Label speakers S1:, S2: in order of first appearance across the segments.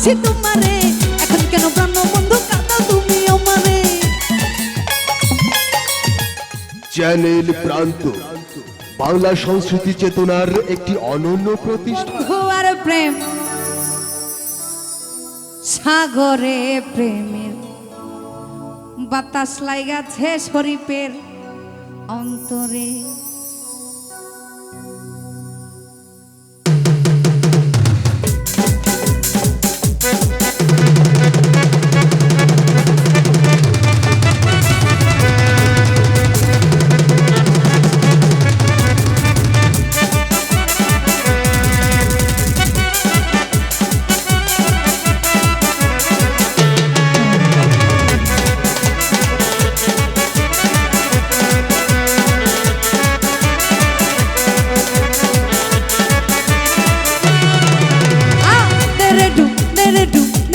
S1: ভালোবাসি তোমারে। এখন কেন প্রাণ বন্ধু কাঁদা তুমি আমারে? চ্যানেল প্রান্ত বাংলা সংস্কৃতি চেতনার একটি অনন্য প্রতিষ্ঠা। আর প্রেম সাগরে প্রেমের। বাতাস লাইগাছে শরীফের অন্তরে।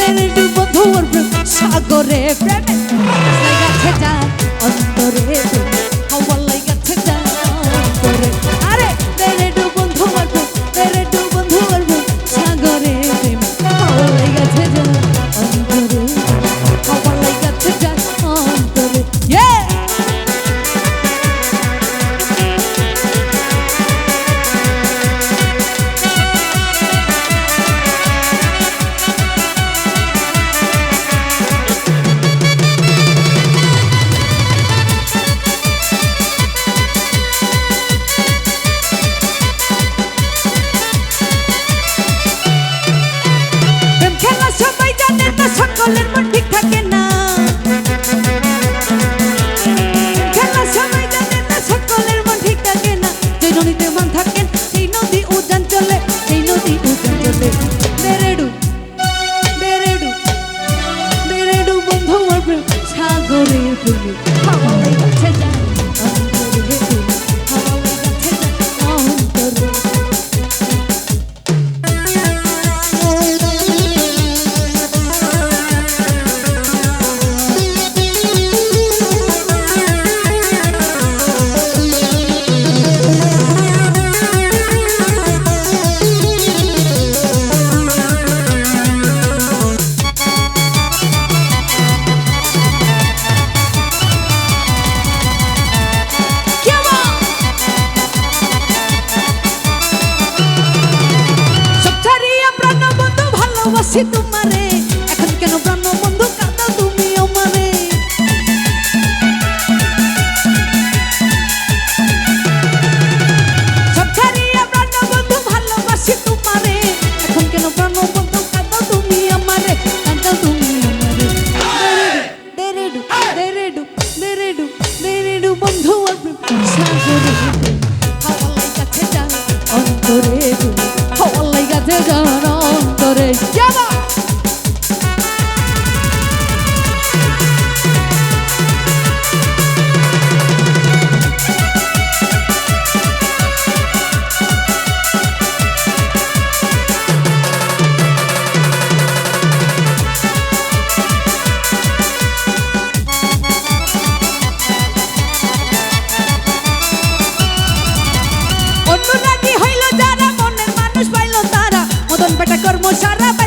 S1: প্রাণের ডুবধুর সাগরে প্রেমে। গেছে যার অন্তরে সকলের মন se tu marei মোশারফ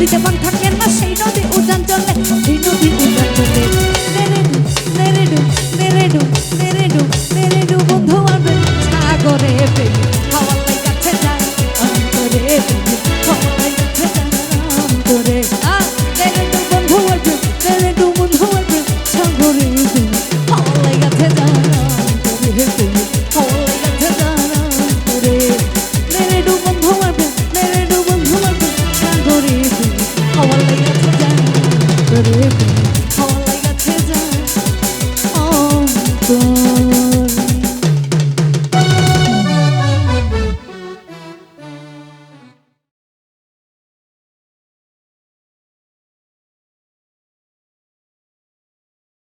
S1: নদীতে মন থাকেন না সেই নদী উজান